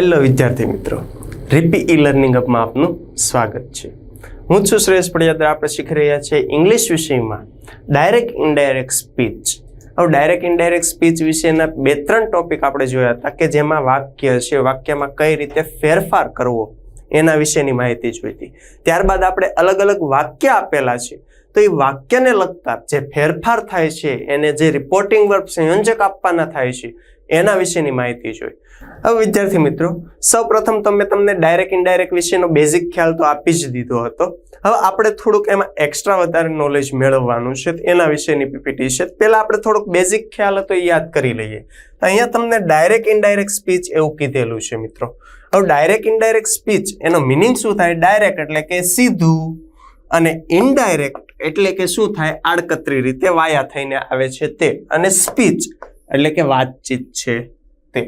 Hello વિદ્યાર્થી મિત્રો. રીપી E learning અપમાં આપનું સ્વાગત છે. હું છું શ્રેયસ પડિયાદર. આપણે શીખી રહ્યા છીએ ઇંગ્લિશ વિષયમાં ડાયરેક્ટ ઇનડાયરેક્ટ સ્પીચ હવે ડાયરેક્ટ ઇનડાયરેક્ટ સ્પીચ વિશેના બે ત્રણ ટોપિક આપણે જોયા હતા કે જેમાં વાક્ય છે, વાક્યમાં કઈ રીતે ફેરફાર કરવો એના વિશેની માહિતી જોઈ હતી. ત્યારબાદ આપણે અલગ અલગ વાક્ય આપેલા છે. તો એ વાક્યને લગતા જે ફેરફાર થાય છે, એને જે રિપોર્ટિંગ વર્ક સંયોજક આપવાના થાય છે એના વિશેની માહિતી જોઈ. હવે વિદ્યાર્થી મિત્રો, સૌપ્રથમ તો મેં તમને ડાયરેક્ટ ઇનડાયરેક્ટ વિશેનો બેઝિક ખ્યાલ તો આપી જ દીધો હતો. હવે આપણે થોડુંક એમાં એક્સ્ટ્રા વધારે નોલેજ મેળવવાનું છે, એના વિશેની પીપીટી છે. પહેલાં આપણે થોડુંક બેઝિક ખ્યાલ હતો એ યાદ કરી લઈએ. અહીંયા તમને ડાયરેક્ટ ઇનડાયરેક્ટ સ્પીચ એવું કીધેલું છે મિત્રો. હવે ડાયરેક્ટ ઇનડાયરેક્ટ સ્પીચ એનો મિનિંગ શું થાય? ડાયરેક્ટ એટલે કે સીધું અને ઇનડાયરેક્ટ એટલે કે શું થાય? આડકતરી રીતે વાયા થઈને આવે છે તે. અને સ્પીચ એટલે કે વાતચીત છે તે.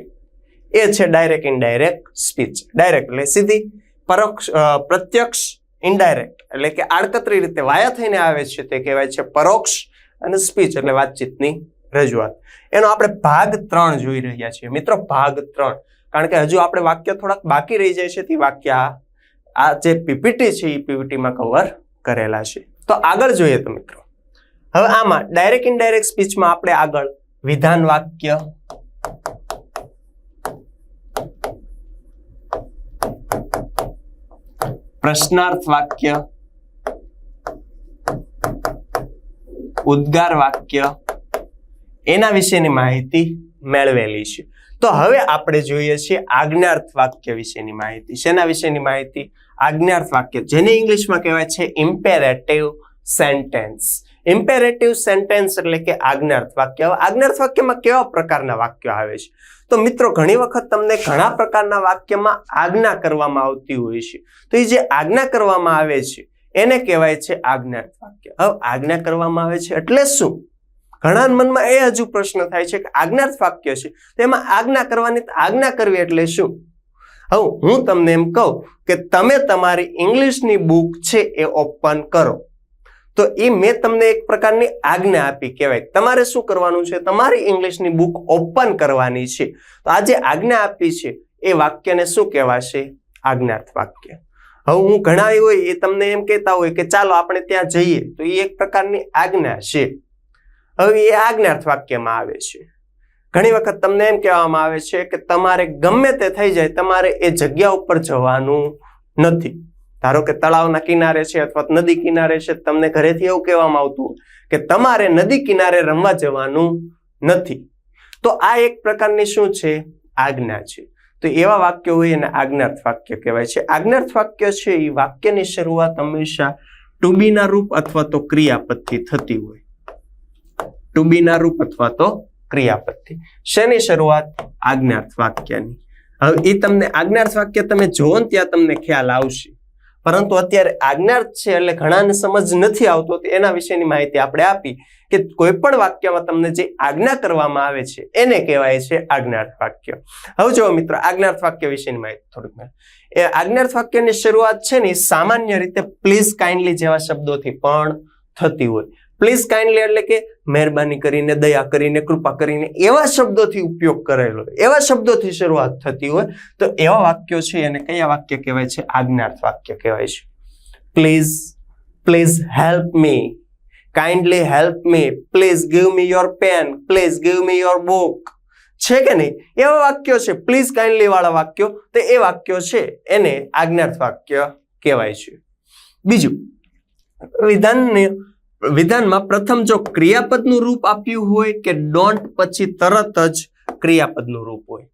એ છે ડાયરેક્ટ ઇનડાયરેક્ટ સ્પીચ ડાયરેક્ટ એટલે સીધી પરોક્ષ પ્રત્યક્ષ ઇનડાયરેક્ટ એટલે કે આડકતરી રીતે વાયા થઈને આવે છે તે કહેવાય છે પરોક્ષ અને સ્પીચ એટલે વાતચીતની રજૂઆત. એનો આપણે ભાગ ત્રણ જોઈ રહ્યા છીએ. મિત્રો, ભાગ ત્રણ. કારણ કે હજુ આપણે વાક્ય થોડાક બાકી રહી જાય છે, તે વાક્ય આ જે પીપીટી છે એ પીપીટીમાં કવર કરેલા છે. તો આગળ જોઈએ તો મિત્રો. હવે આમાં ડાયરેક્ટ ઇનડાયરેક્ટ સ્પીચમાં આપણે આગળ વિધાન વાક્ય. પ્રશ્નાર્થ વાક્ય. ઉદ્ગાર વાક્ય. એના વિશેની માહિતી મેળવેલી છે. તો હવે આપણે જોઈએ છીએ આજ્ઞાર્થ વાક્ય વિશેની માહિતી. શેના વિશેની માહિતી? આજ્ઞાર્થ વાક્ય, જેને ઇંગ્લિશમાં કહેવાય છે ઇમ્પેરેટિવ સેન્ટેન્સ ઇમ્પેરેટિવ સેન્ટેન્સ એટલે કે આજ્ઞાર્થ વાક્ય. આજ્ઞાર્થ વાક્યમાં કેવા પ્રકારના વાક્યો આવે છે? તો મિત્રો, ઘણી વખત તમને ઘણા પ્રકારના વાક્યમાં આજ્ઞા કરવામાં આવતી હોય છે. તો એ જે આજ્ઞા કરવામાં આવે છે, એને કહેવાય છે આજ્ઞાર્થ વાક્ય. હવે આજ્ઞા કરવામાં આવે છે એટલે શું? ઘણા મનમાં એ હજુ પ્રશ્ન થાય છે કે આજ્ઞાર્થ વાક્ય છે. તો એમાં આજ્ઞા કરવાની આજ્ઞા કરવી એટલે શું? હવે હું તમને એમ કહું કે તમે તમારી ઇંગ્લિશની બુક છે એ ઓપન કરો. તો એ મેં તમને એક પ્રકારની આજ્ઞા આપી કહેવાય. તમારે શું કરવાનું છે? તમારી ઇંગ્લિશની બુક ઓપન કરવાની છે. તો આ જે આજ્ઞા આપી છે, એ વાક્યને શું કહેવાશે? આજ્ઞાર્થ વાક્ય. હવે હું ઘણા હોય એ તમને એમ કહેતા હોય કે ચાલો આપણે ત્યાં જઈએ. તો એ એક પ્રકારની આજ્ઞા છે. હવે એ આજ્ઞાર્થ વાક્યમાં આવે છે. ઘણી વખત તમને એમ કહેવામાં આવે છે કે તમારે ગમે તે થઈ જાય, તમારે એ જગ્યા ઉપર જવાનું નથી. ધારો કે તળાવના કિનારે છે અથવા નદી કિનારે છે, તમને ઘરેથી એવું કહેવામાં આવતું કે તમારે નદી કિનારે રમવા જવાનું નથી. તો આ એક પ્રકારની શું છે? આજ્ઞા છે. તો એવા વાક્યો હોય એને આજ્ઞાર્થ વાક્ય કહેવાય છે. આજ્ઞાર્થ વાક્ય છે, એ વાક્યની શરૂઆત હંમેશા ટુ બીના રૂપ અથવા તો ક્રિયાપદથી થતી હોય. ટુ બીના રૂપ અથવા તો ક્રિયાપદથી. શેની શરૂઆત? આજ્ઞાર્થ વાક્યની. હવે એ તમને આજ્ઞાર્થ વાક્ય તમે જોવો ને ત્યાં તમને ખ્યાલ આવશે. પરંતુ અત્યારે આજ્ઞાર્થ છે એટલે ઘણાને સમજ નથી આવતો, તો એના વિશેની માહિતી આપણે આપી કે કોઈ પણ વાક્યમાં તમને જે આજ્ઞા કરવામાં આવે છે, એને કહેવાય છે આજ્ઞાર્થ વાક્ય. હવે જો મિત્રો, આજ્ઞાર્થ વાક્ય વિશેની માહિતી થોડીક એ આજ્ઞાર્થ વાક્યની શરૂઆત છે ને સામાન્ય રીતે પ્લીઝ કાઇન્ડલી જેવા શબ્દોથી પણ થતી હોય. પ્લીઝ કાઇન્ડલી એટલે કે મહેરબાની કરીને, દયા કરીને, કૃપા કરીને એવા શબ્દોથી ઉપયોગ કરેલો, એવા શબ્દોથી શરૂઆત થતી હોય, તો એવા વાક્યો છે, એને કયા વાક્ય કહેવાય છે? આજ્ઞાર્થ વાક્ય કહેવાય છે. Please please help me kindly help me please give me your pen please give me your book છે કે નહીં? એવા વાક્યો છે. પ્લીઝ કાઇન્ડલી વાળા વાક્યો. તો એ વાક્યો છે, એને આજ્ઞાર્થ વાક્ય કહેવાય છે. બીજું, વિધાનને વિધાનમાં પ્રથમ જો ક્રિયાપદનું રૂપ આપ્યું હોય કે ડોન્ટ પછી તરત જ ક્રિયાપદનું રૂપ હોય.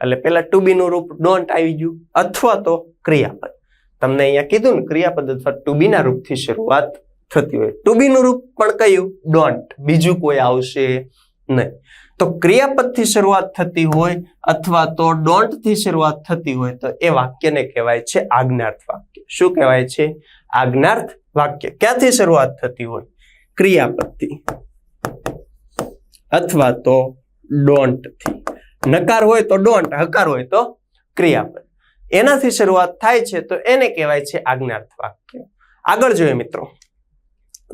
એટલે પેલા ટુ બી રૂપ ડોન્ટ આવી ગયું, અથવા તો ક્રિયાપદ. તમને અહીંયા કીધું ને, ક્રિયાપદ અથવા ટુ બી રૂપથી શરૂઆત થતી હોય. ટુ બી રૂપ પણ કયું? ડોન્ટ બીજું કોઈ આવશે નહીં. તો ક્રિયાપદથી શરૂઆત થતી હોય અથવા તો ડોન્ટથી શરૂઆત થતી હોય, તો એ વાક્યને કહેવાય છે આજ્ઞાર્થ વાક્ય. શું કહેવાય છે? આજ્ઞાર્થ વાક્ય. ક્યાંથી શરૂઆત થતી હોય? ક્રિયાપદથી અથવા તો ડોન્ટથી. નકાર હોય તો ડોન્ટ હકાર હોય તો ક્રિયાપદ. એનાથી શરૂઆત થાય છે તો એને કહેવાય છે આજ્ઞાર્થ વાક્ય. આગળ જોઈએ મિત્રો.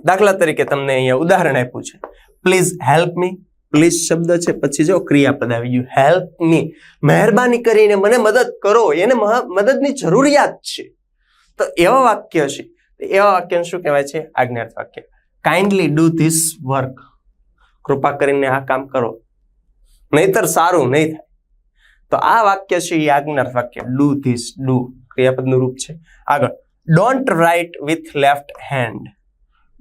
દાખલા તરીકે તમને અહીંયા ઉદાહરણ આપ્યું છે. પ્લીઝ હેલ્પ મી પ્લીઝ શબ્દ છે, પછી જો ક્રિયાપદ આવી ગયું. હેલ્પ મી મહેરબાની કરીને મને મદદ કરો. એને મદદની જરૂરિયાત છે. તો એવા વાક્ય છે. એવા વાક્યને શું કહેવાય છે? આજ્ઞાર્થ વાક્ય. કાઇન્ડલી ડુ ધીસ વર્ક કૃપા કરીને આ કામ કરો. નહીતર સારું નહીં થાય. તો આ વાક્ય છે એ આજ્ઞાર્થ વાક્ય. ડુ ધીસ ડુ ક્રિયાપદનું રૂપ છે. આગળ. Don't write with left hand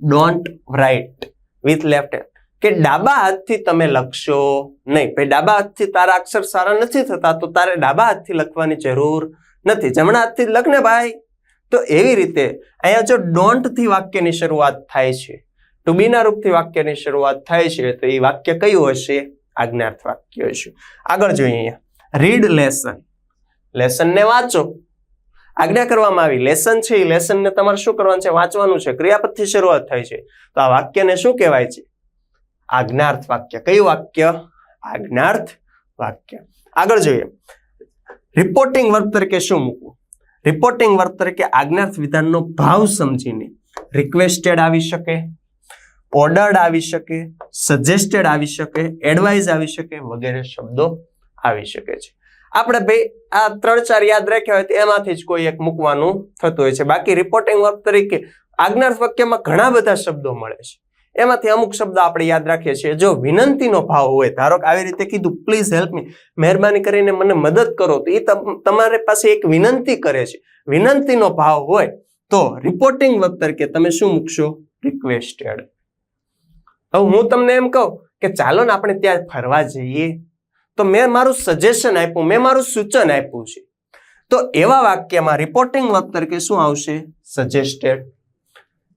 don't write with left hand કે ડાબા હાથથી તમે લખશો નહીં. ભાઈ, ડાબા હાથથી તારા અક્ષર સારા નથી થતા, તો તારે ડાબા હાથથી લખવાની જરૂર નથી. જમણા હાથથી લખને ભાઈ. તો એવી રીતે અહીંયા જો ડોન્ટથી વાક્યની શરૂઆત થાય છે ટુ બીના રૂપથી વાક્યની શરૂઆત થાય છે, તો એ વાક્ય કયું હશે? આજ્ઞાર્થ વાક્ય હશે. આગળ જોઈએ અહીંયા. રીડ લેસન લેસનને વાંચો. આજ્ઞા કરવામાં આવી. લેસન છે, એ લેસનને તમારે શું કરવાનું છે? વાંચવાનું છે. ક્રિયાપદથી શરૂઆત થાય છે. તો આ વાક્યને શું કહેવાય છે? આજ્ઞાર્થ વાક્ય. કયું વાક્ય? આજ્ઞાર્થ વાક્ય. આગળ જોઈએ. રિપોર્ટિંગ વર્ગ તરીકે શું મૂકવું? રિપોર્ટિંગ વર્ગ તરીકે આજ્ઞાર્થ વિધાનનો ભાવ સમજીને રિક્વેસ્ટેડ આવી શકે. ઓર્ડર્ડ આવી શકે સજેસ્ટેડ આવી શકે એડવાઇઝ આવી શકે વગેરે શબ્દો આવી શકે છે. આપણે ભાઈ આ ત્રણ ચાર યાદ રાખ્યા હોય તો એમાંથી જ કોઈ એક મૂકવાનું થતું હોય છે. બાકી રિપોર્ટિંગ વર્ક તરીકે આજ્ઞાર્થ વાક્યમાં ઘણા બધા શબ્દો મળે છે. એમાંથી અમુક શબ્દ આપણે યાદ રાખીએ છીએ. જો વિનંતીનો ભાવ હોય, ધારો કે આવી રીતે કીધું પ્લીઝ હેલ્પ મી મહેરબાની કરીને મને મદદ કરો. તો એ તમ- તમારી પાસે એક વિનંતી કરે છે. વિનંતીનો ભાવ હોય તો રિપોર્ટિંગ વર્ક તરીકે તમે શું મૂકશો? રિક્વેસ્ટેડ હવે હું તમને એમ કહું કે ચાલો ને આપણે ત્યાં ફરવા જઈએ. તો મેં મારું સજેશન આપ્યું મેં મારું સૂચન આપ્યું છે. તો એવા વાક્યમાં રિપોર્ટિંગ વર્ક તરીકે શું આવશે? સજેસ્ટેડ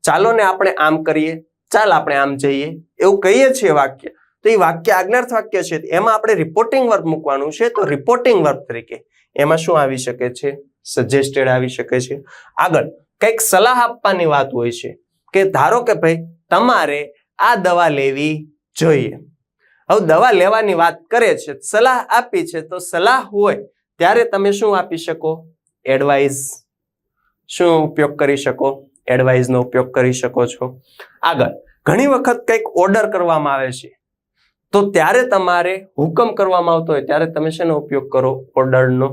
ચાલો ને આપણે આમ કરીએ. ચાલ આપણે આમ જઈએ. એવું કહીએ છીએ વાક્ય. તો એ વાક્ય આજ્ઞાર્થ વાક્ય છે. એમાં આપણે રિપોર્ટિંગ વર્ક મૂકવાનું છે. તો રિપોર્ટિંગ વર્ક તરીકે એમાં શું આવી શકે છે? સજેસ્ટેડ આવી શકે છે. આગળ કંઈક સલાહ આપવાની વાત હોય છે કે ધારો કે ભાઈ તમારે આ દવા લેવી જોઈએ. હવે દવા લેવાની વાત કરે છે, સલાહ આપી છે, તો સલાહ હોય ત્યારે તમે શું આપી શકો? એડવાઇસ શું ઉપયોગ કરી શકો? એડવાઇસનો ઉપયોગ કરી શકો છો. આગળ, ઘણી વખત કંઈક ઓર્ડર કરવામાં આવે છે, તો ત્યારે તમારે હુકમ કરવામાં આવતો હોય, ત્યારે તમે શેનો ઉપયોગ કરો? ઓર્ડરનો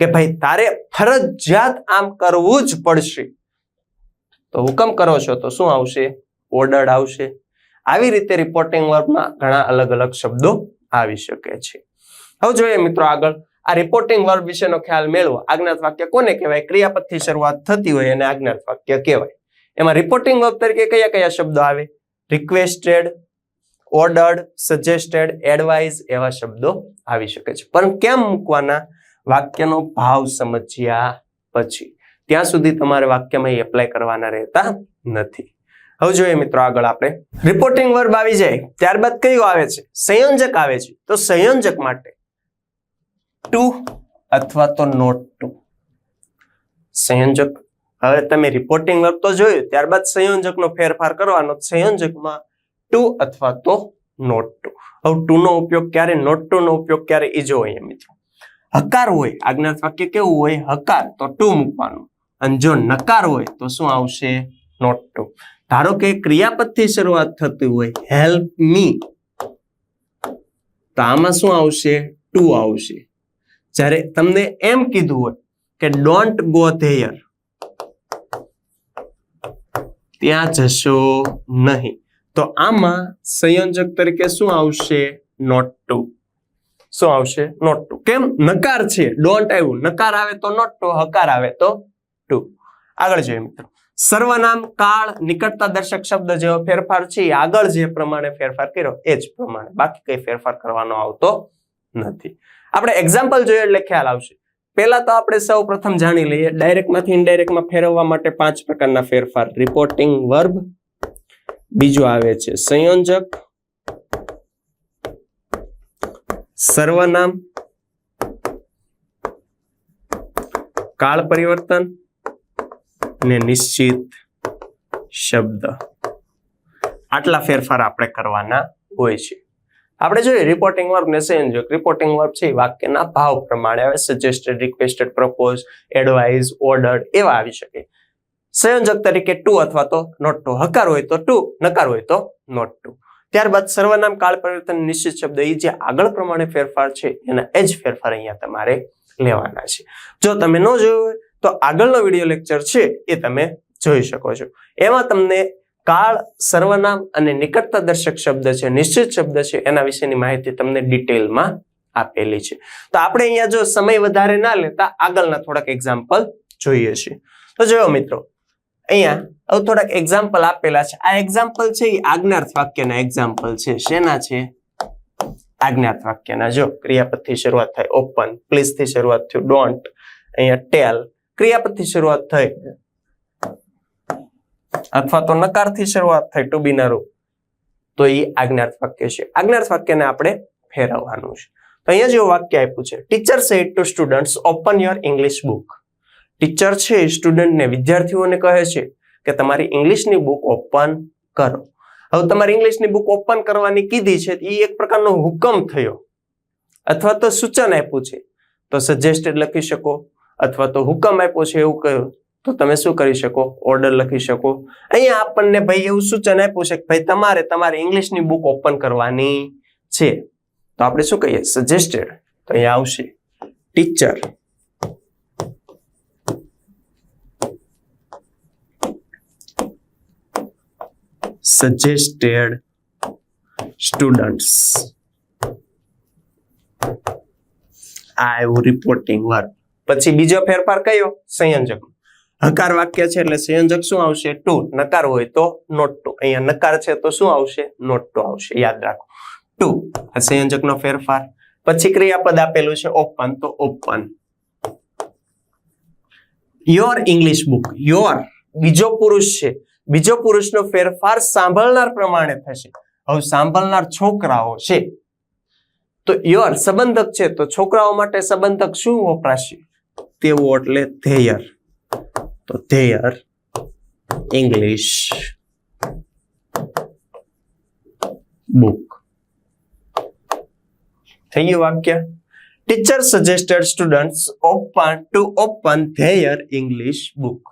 કે ભાઈ, તારે ફરજિયાત આમ કરવું જ પડશે. તો હુકમ કરો છો, તો શું આવશે? ઓર્ડર આવશે. આવી રીતે રિપોર્ટિંગ વર્કમાં ઘણા અલગ અલગ શબ્દો આવી શકે છે. હવે જોઈએ મિત્રો આગળ. આ રિપોર્ટિંગ વર્ક વિશેનો ખ્યાલ મેળવો. આજ્ઞાત વાક્ય કોને કહેવાય? ક્રિયાપદથી શરૂઆત થતી હોય એને આજ્ઞાત વાક્ય કહેવાય. એમાં રિપોર્ટિંગ વર્ક તરીકે કયા કયા શબ્દો આવે? રિક્વેસ્ટેડ ઓર્ડર્ડ સજેસ્ટેડ એડવાઇઝ એવા શબ્દો આવી શકે છે. પણ કેમ મૂકવાના? વાક્યનો ભાવ સમજ્યા પછી. ત્યાં સુધી તમારે વાક્યમાં એપ્લાય કરવાના રહેતા નથી. હવે જોઈએ મિત્રો આગળ આપણે. રિપોર્ટિંગ વર્બ આવી જાય, ત્યારબાદ કયું આવે છે? સંયોજક આવે છે. તો સંયોજક માટે ટુ અથવા તો નોટ ટુ સંયોજક, હવે તમે રિપોર્ટિંગ વર્બ તો જોયું, ત્યારબાદ સંયોજકનો ફેરફાર કરવાનો, સંયોજકમાં ટુ અથવા તો નોટ ટુ હવે ટુ નો ઉપયોગ ક્યારે નોટ ટુ નો ઉપયોગ ક્યારે, એ જો અહીંયા મિત્રો. હકાર હોય આજ્ઞાત વાક્ય કેવું હોય? હકાર, તો ટુ મૂકવાનું. અને જો નકાર હોય, તો શું આવશે? નોટ ટુ ધારો કે ક્રિયાપદથી શરૂઆત થતી હોય હેલ્પ મી તો આમાં શું આવશે? ટુ આવશે. જ્યારે તમને એમ કીધું હોય કે ડોન્ટ ગો ધેયર ત્યાં જશો નહીં. તો આમાં સંયોજક તરીકે શું આવશે? નોટ ટુ શું આવશે? નોટ ટુ કેમ? નકાર છે. ડોન્ટ આવ્યું. નકાર આવે તો નોટ ટુ હકાર આવે તો ટુ આગળ જોઈએ મિત્રો. સર્વનામ કાળ નિકટતા દર્શક શબ્દ જેવો ફેરફાર છે. આગળ જે પ્રમાણે ફેરફાર કર્યો, એ જ પ્રમાણે. બાકી કઈ ફેરફાર કરવાનો આવતો નથી. આપણે એક્ઝામ્પલ જોઈએ એટલે ખ્યાલ આવશે. પહેલા તો આપણે સૌ પ્રથમ જાણી લઈએ. ડાયરેક્ટમાંથી ઇનડાયરેક્ટમાં ફેરવવા માટે પાંચ પ્રકારના ફેરફાર. રિપોર્ટિંગ વર્બ બીજું આવે છે સંયોજક, સર્વનામ, કાળ પરિવર્તન ને નિશ્ચિત શબ્દ. આટલા ફેરફાર આપણે કરવાના હોય છે. આપણે જોઈએ રિપોર્ટિંગ વર્બ ને સંયોજક રિપોર્ટિંગ વર્બ છે વાક્યના ભાવ પ્રમાણે આવે suggested requested propose advise order એવા આવી શકે. સંયોજક તરીકે ટુ અથવા તો નોટ ટુ હકાર હોય તો ટુ નકાર હોય તો નોટ ટુ ત્યારબાદ સર્વનામ કાળ પરિવર્તન નિશ્ચિત શબ્દ એ જે આગળ પ્રમાણે ફેરફાર છે, એના એ જ ફેરફાર અહીંયા તમારે લેવાના છે. જો તમે ન જોયું હોય તો આગળનો વીડિયો લેક્ચર છે એ તમે જોઈ શકો છો. એમાં તમને કાળ, સર્વનામ અને નિકટતા દર્શક શબ્દ છે, નિશ્ચિત શબ્દ છે, એના વિશેની માહિતી તમને ડિટેલમાં આપેલી છે. તો આપણે અહીંયા જો સમય વધારે ના લેતા આગળના થોડાક એક્ઝામ્પલ જોઈએ છીએ. તો જોયો મિત્રો, અહીંયા થોડાક એક્ઝામ્પલ આપેલા છે. આ એક્ઝામ્પલ છે એ આજ્ઞાર્થ વાક્યના એક્ઝામ્પલ છે. શેના છે? આજ્ઞાર્થ વાક્યના. જો ક્રિયાપદથી શરૂઆત થાય ઓપન પ્લીઝથી શરૂઆત થયું ડોન્ટ અહીંયા ટેલ ક્રિયાપદથી શરૂઆત થઈ. અથવા તો નકારથી શરૂઆત થઈ ટુ બી ના તો એ આજ્ઞાર્થ વાક્ય છે. આજ્ઞાર્થ વાક્યને આપણે ફેરવવાનું છે. તો અહીંયા જેવું વાક્ય આપ્યું છે. Teacher said to students open your English book teacher છે સ્ટુડન્ટને વિદ્યાર્થીઓને કહે છે કે તમારી ઇંગ્લિશની બુક ઓપન કરો. હવે તમારી ઇંગ્લિશની બુક ઓપન કરવાની કીધી છે એ એક પ્રકારનો હુકમ થયો. અથવા તો સૂચન આપ્યું છે. તો સજેસ્ટેડ લખી શકો અથવા તો હુકમ આપ્યો છે એવું કહ્યું, તો તમે શું કરી શકો? ઓર્ડર લખી શકો. અહીંયા આપણને ભાઈ એવું સૂચન આપ્યું છે કે ભાઈ તમારે તમારી ઇંગ્લિશની બુક ઓપન કરવાની છે. તો આપણે શું કહીએ? સજેસ્ટેડ તો અહીંયા આવશે. ટીચર સજેસ્ટેડ સ્ટુડન્ટ્સ આ એવું રિપોર્ટિંગ વર્ક પછી બીજો ફેરફાર કયો? સંયોજક. હકાર વાક્ય છે એટલે સંયોજક શું આવશે? ટુ નકાર હોય તો નોટ ટુ અહીંયા નકાર છે તો શું આવશે? નોટ ટુ આવશે. યાદ રાખો. ટુ આ સંયોજકનો ફેરફાર. પછી ક્રિયાપદ આપેલું છે ઓપન તો open your English book your બીજો પુરુષ છે. બીજો પુરુષનો ફેરફાર સાંભળનાર પ્રમાણે થશે. હવે સાંભળનાર છોકરાઓ છે. તો યોર સંબંધક છે. તો છોકરાઓ માટે સંબંધક શું વપરાશે? તેવો એટલે ધેયર. તો ધેયર ઇંગ્લિશ બુક થઈ ગયું વાક્ય? Teacher suggested students open to open their English book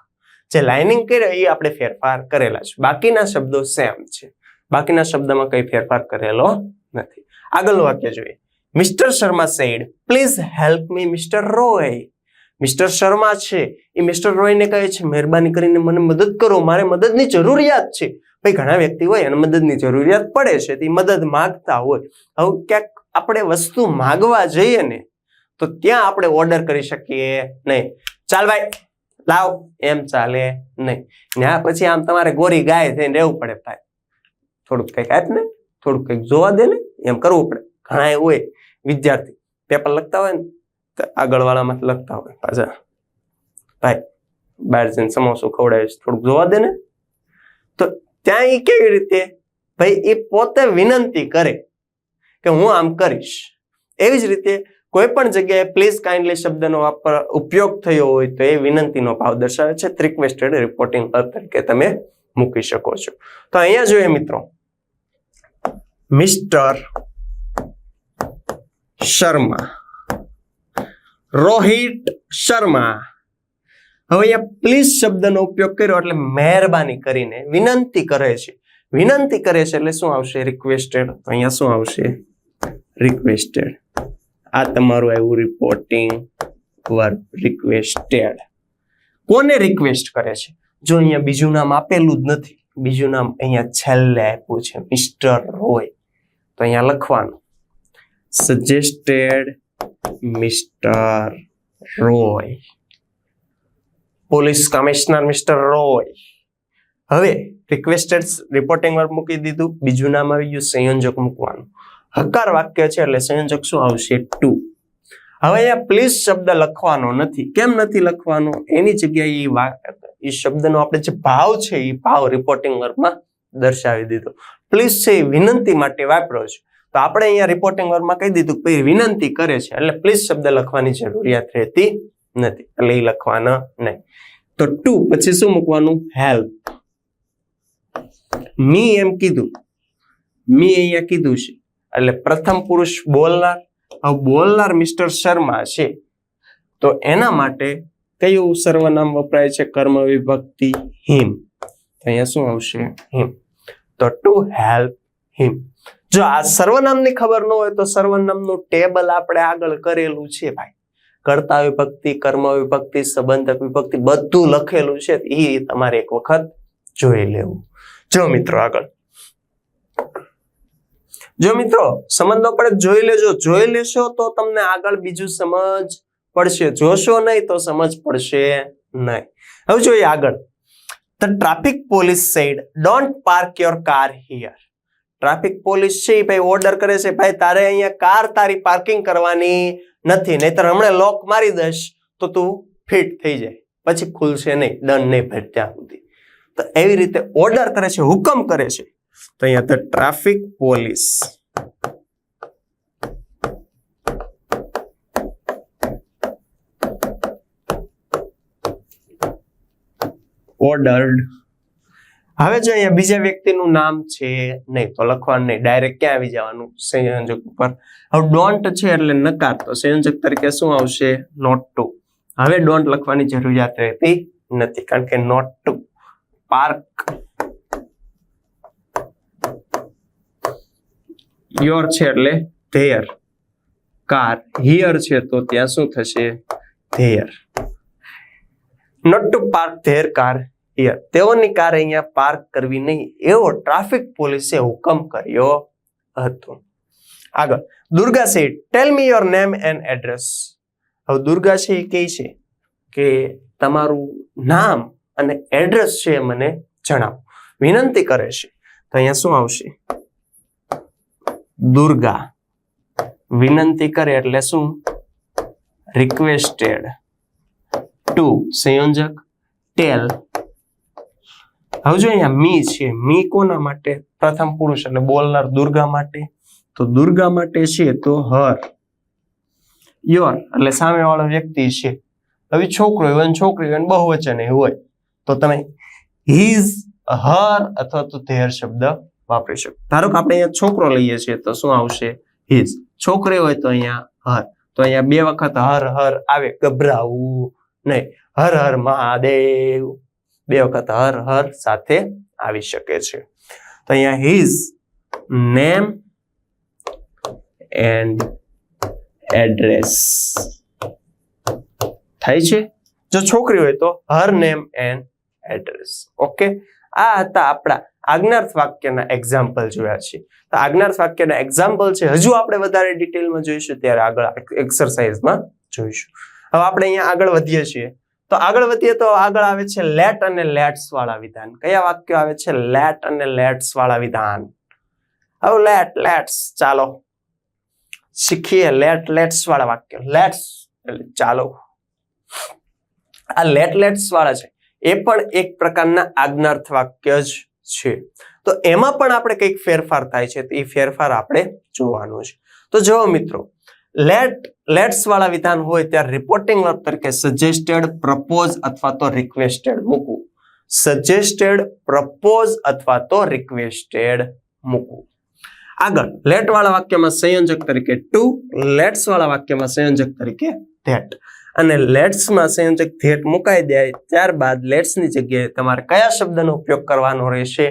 જે લાઇનિંગ કર્યો એ આપણે ફેરફાર કરેલા છે. બાકીના શબ્દો સેમ છે. બાકીના શબ્દમાં કઈ ફેરફાર કરેલો નથી. આગળનું વાક્ય જોઈએ. Mister Sharma said please help me mister Roy mister Sharma છે. એ મિસ્ટર રોયને કહે છે, મહેરબાની કરીને મને મદદ કરો. મારે મદદની જરૂરિયાત છે. ભાઈ, ઘણા વ્યક્તિ હોય અને મદદની જરૂરિયાત પડે છે. તે મદદ માગતા હોય. હવે ક્યાંક આપણે વસ્તુ માગવા જઈએ ને, તો ત્યાં આપણે ઓર્ડર કરી શકીએ નહીં. ચાલ ભાઈ, લાવ. એમ ચાલે નહીં. ત્યાં પછી આમ તમારે ગોરી ગાય થઈને રહેવું પડે ભાઈ. થોડુંક કંઈક આપ ને, થોડુંક કંઈક જોવા દે ને, એમ કરવું પડે. ઘણા હોય વિદ્યાર્થી. પેપર લખતા હોય ને આગળવાળામાં લખતા હોય પાછા. ભાઈ, બહાર જઈને સમોસો ખવડાવીશ, થોડુંક જોવા દે ને. તો ત્યાં એ કેવી રીતે? ભાઈ એ પોતે વિનંતી કરે કે હું આમ કરીશ. એવી જ રીતે કોઈ પણ જગ્યાએ પ્લીઝ કાઇન્ડલી શબ્દનો ઉપયોગ થયો હોય તો એ વિનંતીનો ભાવ દર્શાવે છે. રિક્વેસ્ટેડ રિપોર્ટિંગ તરીકે તમે મૂકી શકો છો. તો અહીંયા જોઈએ મિત્રો. મિસ્ટર શર્મા રોહિત શર્મા. હવે અહીંયા પ્લીઝ શબ્દનો ઉપયોગ કર્યો એટલે મહેરબાની કરીને વિનંતી કરે છે. વિનંતી કરે છે એટલે શું આવશે? રિક્વેસ્ટેડ અહીંયા શું આવશે? રિક્વેસ્ટેડ આ તમારું આવ્યું રિપોર્ટિંગ વર્ક રિક્વેસ્ટેડ કોને રિક્વેસ્ટ કરે છે? જો અહીંયા બીજું નામ આપેલું જ નથી, બીજું નામ અહીંયા છેલ્લે આપ્યું છે મિસ્ટર રોય તો અહીંયા લખવાનું. Suggested mister Roy police commissioner mister Roy હવે રિક્વેસ્ટેડ રિપોર્ટિંગ વર્ક મૂકી દીધું. બીજું નામ આવી ગયું સંયોજક મૂકવાનું. હકાર વાક્ય છે એટલે સંયોજક શું આવશે? ટુ હવે અહીંયા પ્લીઝ શબ્દ લખવાનો નથી. કેમ નથી લખવાનો? એની જગ્યાએ એ વાક્ય એ શબ્દનો આપણે જે ભાવ છે એ ભાવ રિપોર્ટિંગ વર્કમાં દર્શાવી દીધો. પ્લીઝ છે એ વિનંતી માટે વાપરો છે. તો આપણે અહીંયા રિપોર્ટિંગ વર્કમાં કહી દીધું કે વિનંતી કરે છે. એટલે પ્લીઝ શબ્દ લખવાની જરૂરિયાત રહેતી નથી. એટલે એ લખવાના નહીં. તો ટુ પછી શું મૂકવાનું? હેલ્પ મી એમ કીધું. મી અહીંયા કીધું છે. એટલે પ્રથમ પુરુષ બોલનાર. હવે બોલનાર મિસ્ટર શર્મા છે. તો એના માટે કયું સર્વનામ વપરાય છે? કર્મ, વિભક્તિ, હિમ. અહીંયા શું આવશે? હિમ. તો ટુ હેલ્પ હિમ. જો આ સર્વનામની ખબર ન હોય તો સર્વનામનું ટેબલ આપણે આગળ કરેલું છે ભાઈ. કર્તા વિભક્તિ, કર્મ વિભક્તિ, સંબંધક વિભક્તિ બધું લખેલું છે એ તમારે એક વખત જોઈ લેવું. જો મિત્રો આગળ. જો મિત્રો, સંબંધો પણ જોઈ લેજો. જોઈ લેશો તો તમને આગળ બીજું સમજ પડશે. જોશો નહીં તો સમજ પડશે નહીં. હવે જોઈએ આગળ. The traffic police said don't park your car here traffic police છે એ ભાઈ ઓર્ડર કરે છે, ભાઈ, તારે અહીંયા કાર તારી પાર્કિંગ કરવાની નથી, નહીતર હમણાં લોક મારી દઈશ, તો તું ફિટ થઈ જાય. પછી ખુલશે નહીં દંડ નહીં ભરે ત્યાં સુધી. તો એવી રીતે ઓર્ડર કરે છે, હુકમ કરે છે. તો અહીંયા તો ટ્રાફિક પોલીસ ઓર્ડર્ડ હવે જો અહીંયા બીજા વ્યક્તિનું નામ છે, નહીં, તો લખવાનું નહીં. ડાયરેક્ટ ક્યાં આવી જવાનું? સંયોજક ઉપર. હવે ડોન્ટ છે એટલે નકાર. તો સંયોજક તરીકે શું આવશે? નોટ ટુ હવે ડોન્ટ લખવાની જરૂરિયાત રહેતી નથી, કારણ કે નોટ ટુ પાર્ક યોર છે એટલે ધેયર કાર હિયર છે તો ત્યાં શું થશે? They're not to park their car here તેઓની કાર અહીંયા પાર્ક કરવી નહીં, એવો ટ્રાફિક પોલીસે હુકમ કર્યો હતો. આગળ Durga Singh tell me your name and address હવે દુર્ગા સિંહ કહે છે કે તમારું નામ અને એડ્રેસ છે મને જણાવો. વિનંતી કરે છે. તો અહીંયા શું આવશે? દુર્ગા. વિનંતી કરે એટલે શું? રિક્વેસ્ટેડ ટુ સંયોજક. ટેલ હવે જો અહીંયા મી છે, મી કોના માટે? પ્રથમ પુરુષ એટલે બોલનાર દુર્ગા માટે. તો દુર્ગા માટે છે તો હર. યોર એટલે સામે વાળો વ્યક્તિ છે. હવે છોકરો હોય અને છોકરી હોય બહુવચન હોય. તો તમે હિઝ હર અથવા તો ધેર શબ્દ વાપરી શકો. ધારો કે આપણે અહીંયા છોકરો લઈએ છીએ, તો શું આવશે? હિઝ. છોકરી હોય તો અહીંયા હર. તો અહીંયા બે વખત હર હર આવે. ગભરાવું નહીં. હર હર મહાદેવ. બે વખત હર હર સાથે આવી શકે છે. તો અહીંયા હિઝ નેમ એન્ડ એડ્રેસ થાય છે. જો છોકરી હોય તો her name and address okay આ હતા આપણા આજ્ઞાર્થ વાક્યના એક્ઝામ્પલ જોયા છે. તો આજ્ઞાર્થ વાક્યના એક્ઝામ્પલ છે. હજુ આપણે વધારે ડિટેલમાં જોઈશું, ત્યારે આગળ એક્સરસાઇઝમાં જોઈશું. હવે આપણે અહીંયા આગળ વધીએ છીએ. તો આગળ વધીએ તો આગળ આવે છે લેટ અને લેટ્સ વાળા વિધાન. કયા વાક્યો આવે છે? લેટ અને લેટ્સ વાળા વિધાન. હવે લેટ લેટ્સ ચાલો. શીખીએ લેટ લેટ્સ વાળા વાક્ય. લેટ્સ એટલે ચાલો. આ લેટ લેટ્સ વાળા છે. એ પણ એક પ્રકારના આજ્ઞાર્થ વાક્ય જ છે. તો એમાં પણ આપણે કંઈક ફેરફાર થાય છે. તો એ ફેરફાર આપણે જોવાનું છે. તો જો મિત્રો લેટ લેટ્સ વાળા વિધાન હોય ત્યારે રિપોર્ટિંગ વર્બ તરીકે સજેસ્ટેડ પ્રપોઝ અથવા તો રિક્વેસ્ટેડ મૂકવું. સજેસ્ટેડ પ્રપોઝ અથવા તો રિક્વેસ્ટેડ મૂકવું. આગળ લેટ વાળા વાક્યમાં સંયોજક તરીકે ટુ લેટ્સ વાળા વાક્યમાં સંયોજક તરીકે ધેટ અને લેટ્સમાં સંયોજક ધેટ મુકાઈ દે, ત્યારબાદ લેટ્સની જગ્યાએ તમારે કયા શબ્દનો ઉપયોગ કરવાનો રહેશે?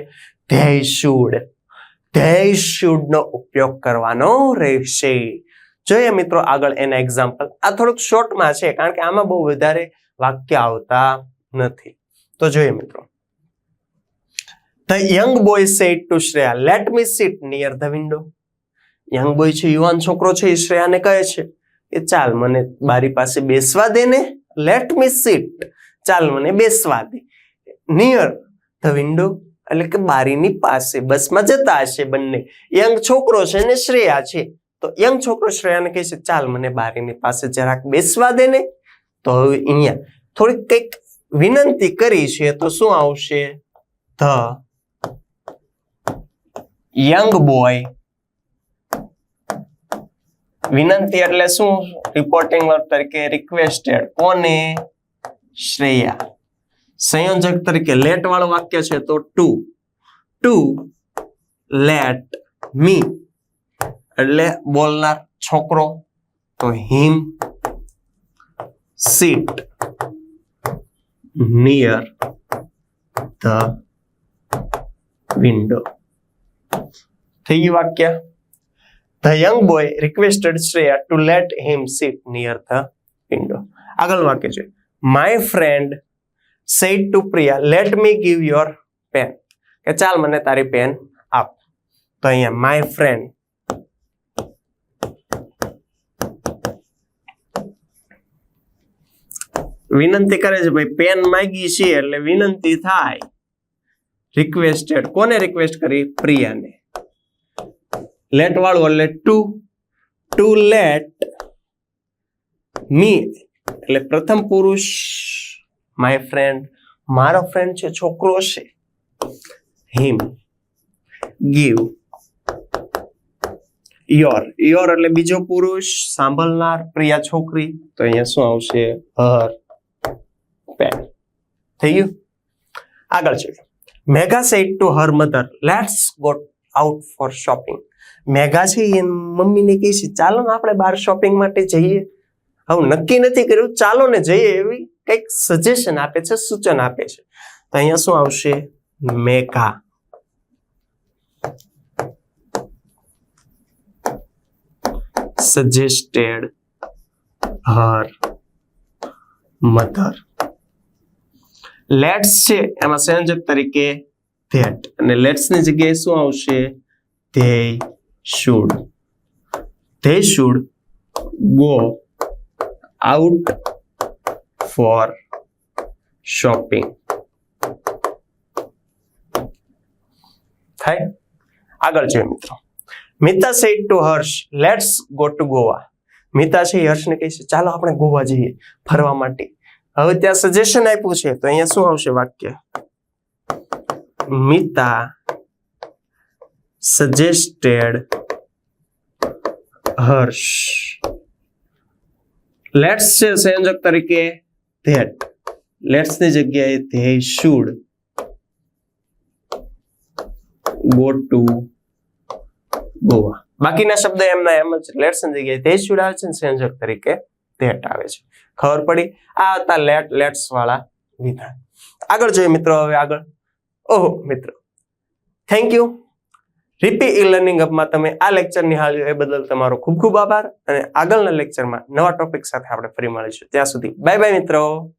ધેય શુડ ધેય શુડ નો ઉપયોગ કરવાનો રહેશે. જોઈએ મિત્રો આગળ એના એક્ઝામ્પલ આ થોડુંક શોર્ટમાં છે, કારણ કે આમાં બહુ વધારે વાક્ય આવતા નથી. તો જોઈએ મિત્રો. The young boy said to Shreya let me sit near the window young boy છે, યુવાન છોકરો છે, એ શ્રેયાને કહે છે કે, ચાલ મને બારી પાસે બેસવા દે ને લેટ મી સીટ ચાલ મને બેસવા દે. નિયર ધ વિન્ડો એટલે કે બારીની પાસે, બસમાં જતા હશે બંને. યંગ છોકરો છે ને શ્રેયા છે તો યંગ છોકરો શ્રેયાને કહે છે, ચાલ મને બારીની પાસે જરાક બેસવા દે ને. તો હવે અહીંયા થોડીક કંઈક વિનંતી કરી છે, તો શું આવશે? The young boy. વિનંતી એટલે શું? રિપોર્ટિંગ તરીકે રિક્વેસ્ટેડ કોને? શ્રેયા. સંયોજક તરીકે લેટ વાળું વાક્ય છે, તો ટુ. ટુ લેટ મી એટલે બોલનાર છોકરો તો him sit near the window. થઈ ગયું વાક્ય? The young boy requested Shreya to let him sit near the window આગળ વાક્ય છે. My friend said to Priya let me give your pen કે ચાલ મને તારી પેન આપ. તો અહીંયા માય ફ્રેન્ડ વિનંતી કરે છે, ભાઈ પેન માગી છે એટલે વિનંતી થાય. રિક્વેસ્ટેડ કોને રિક્વેસ્ટ કરી? પ્રિયાને. લેટ વાળું એટલે ટુ ટુ લેટ મી એટલે પ્રથમ પુરુષ માય ફ્રેન્ડ મારો ફ્રેન્ડ છે, છોકરો છે. હિમ ગીવ યોર યોર એટલે બીજો પુરુષ, સાંભળનાર, પ્રિયા છોકરી. તો અહીંયા શું આવશે? હર પેન થઈ ગયું આગળ છે. Megha said to her mother let's got out for shopping Megha છે એ મમ્મીને કહે છે, ચાલો ને આપણે બહાર શોપિંગ માટે જઈએ. હવે નક્કી નથી કર્યું. ચાલો ને જઈએ એવી કંઈક સજેશન આપે છે, સૂચન આપે છે. તો અહીંયા શું આવશે? Megha suggested her mother. Let's છે, એમાં સંયોજક તરીકે ધેટ અને લેટ્સની જગ્યાએ શું આવશે? They should they should go out for shopping થાય? આગળ જોઈએ મિત્રો. Mita said to Harsh let's go to Goa. Mita છે હર્ષને કહે છે, ચાલો આપણે ગોવા જઈએ ફરવા માટે. હવે ત્યાં સજેશન આપ્યું છે, તો અહીંયા શું આવશે વાક્ય? Mita suggested Harsh. લેટ્સ છે સંયોજક તરીકે ધેટ. લેટ્સની જગ્યાએ they should go to Goa. બાકીના શબ્દ એમના એમ જ લેટ્સની જગ્યાએ ધે શુડ આવે છે સંયોજક તરીકે ધેટ આવે છે. ખબર પડી? આ હતા લેટ લેટ્સ વાળા વિધાન. આગળ જોઈએ મિત્રો, હવે આગળ. ઓહો, મિત્રો. થેન્ક યુ રીપી ઈ લર્નિંગ અપમાં તમે આ લેક્ચર નિહાળ્યો, એ બદલ તમારો ખૂબ ખૂબ આભાર. અને આગળના લેક્ચરમાં નવા ટોપિક સાથે આપણે ફરી મળીશું. ત્યાં સુધી બાય બાય મિત્રો.